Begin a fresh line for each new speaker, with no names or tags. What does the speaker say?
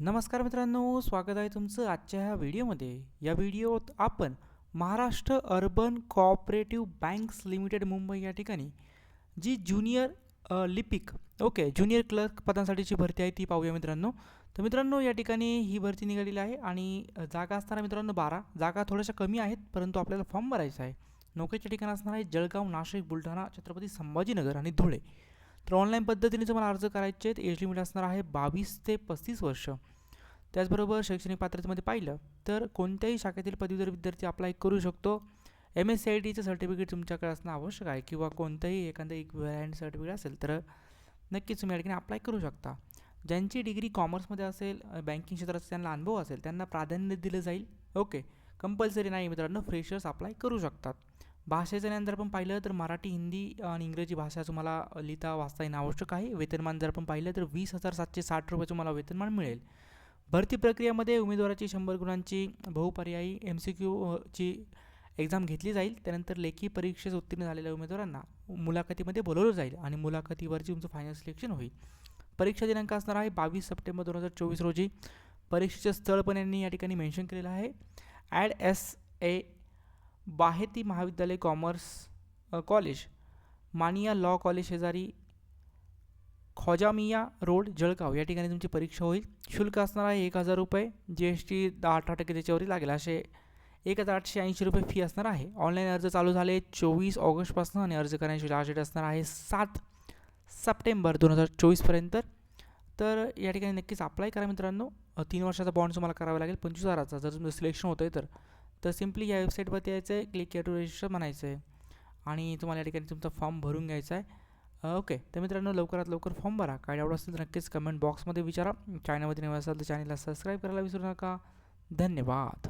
नमस्कार मित्रांनो स्वागत आहे तुमचं आजच्या ह्या व्हिडिओमध्ये. या व्हिडिओत आपण Maharashtra urban cooperative banks limited Mumbai या ठिकाणी जी ज्युनियर लिपिक ओके ज्युनियर क्लर्क पदांसाठीची भरती आहे ती पाहूया मित्रांनो. तर मित्रांनो या ठिकाणी ही भरती निघालेली आहे आणि जागा असणार मित्रांनो बारा. जागा थोड्याशा कमी आहेत परंतु आपल्याला फॉर्म भरायचा आहे. नोकरीच्या ठिकाण असणार आहे जळगाव नाशिक बुलढाणा छत्रपती संभाजीनगर आणि धुळे. तर ऑनलाईन पद्धतीने तुम्हाला अर्ज करायचे आहेत. एज लिमिट असणार आहे बावीस ते पस्तीस वर्ष. त्याचबरोबर शैक्षणिक पात्रतेमध्ये पाहिलं तर कोणत्याही शाखेतील पदवीधर विद्यार्थी अप्लाय करू शकतो एम एस सी आय टीचं सर्टिफिकेट तुमच्याकडे असणं आवश्यक आहे किंवा कोणतंही एखादं एक व्हॅलिड सर्टिफिकेट असेल तर नक्कीच तुम्ही या ठिकाणी अप्लाय करू शकता. ज्यांची डिग्री कॉमर्समध्ये असेल बँकिंग क्षेत्राचा त्यांना अनुभव असेल त्यांना प्राधान्य दिलं जाईल. ओके कंपल्सरी नाही मित्रांनो फ्रेशर्स अप्लाय करू शकतात. भाषेचं ज्ञान जर आपण पाहिलं तर मराठी हिंदी आणि इंग्रजी भाषा तुम्हाला लिहिता वाचता येणं आवश्यक आहे. वेतनमान जर आपण पाहिलं तर वीस हजार सातशे साठ रुपये तुम्हाला वेतनमान मिळेल. भरती प्रक्रियेमध्ये उमेदवाराची शंभर गुणांची बहुपर्यायी एम सी क्यूची एक्झाम घेतली जाईल. त्यानंतर लेखी परीक्षेस उत्तीर्ण झालेल्या उमेदवारांना मुलाखतीमध्ये बोलवलं जाईल आणि मुलाखतीवरची तुमचं फायनल सिलेक्शन होईल. परीक्षा दिनांक असणार आहे बावीस सप्टेंबर दोन हजार चोवीस रोजी. परीक्षेचं स्थळ पण यांनी या ठिकाणी मेन्शन केलेलं आहे. ॲड एस ए बाहेती महाविद्यालय commerce college Maniya law college शेजारी खॉजामिया रोड जळगाव. या ठिकाणी तुमची परीक्षा होईल. शुल्क असणार आहे एक हजार रुपये. जी एस टी दहा अठरा टक्के त्याच्यावरही लागेल. असे एक हजार आठशे ऐंशी रुपये फी असणार आहे. ऑनलाईन अर्ज चालू झाले चोवीस ऑगस्टपासून आणि अर्ज करण्याची लास्ट डेट असणार आहे सात सप्टेंबर दोन हजार चोवीसपर्यंत तर या ठिकाणी नक्कीच अप्लाय करा मित्रांनो. तीन वर्षाचा बॉन्ड तुम्हाला करावा लागेल. पंचवीस हजाराचा. जर तुमचं सिलेक्शन होतं आहे तर. तर सिम्पली या वेबसाईटवरती यायचं आहे क्लिक या टू रजिस्टर म्हणायचं आहे आणि तुम्हाला या ठिकाणी तुमचा फॉर्म भरून घ्यायचा आहे. ओके तर मित्रांनो लवकरात लवकर फॉर्म भरा. काय आवड असेल तर नक्कीच कमेंट बॉक्समध्ये विचारा. चॅनलमध्ये नवीन असाल तर चॅनलला सबस्क्राईब करायला विसरू नका. धन्यवाद.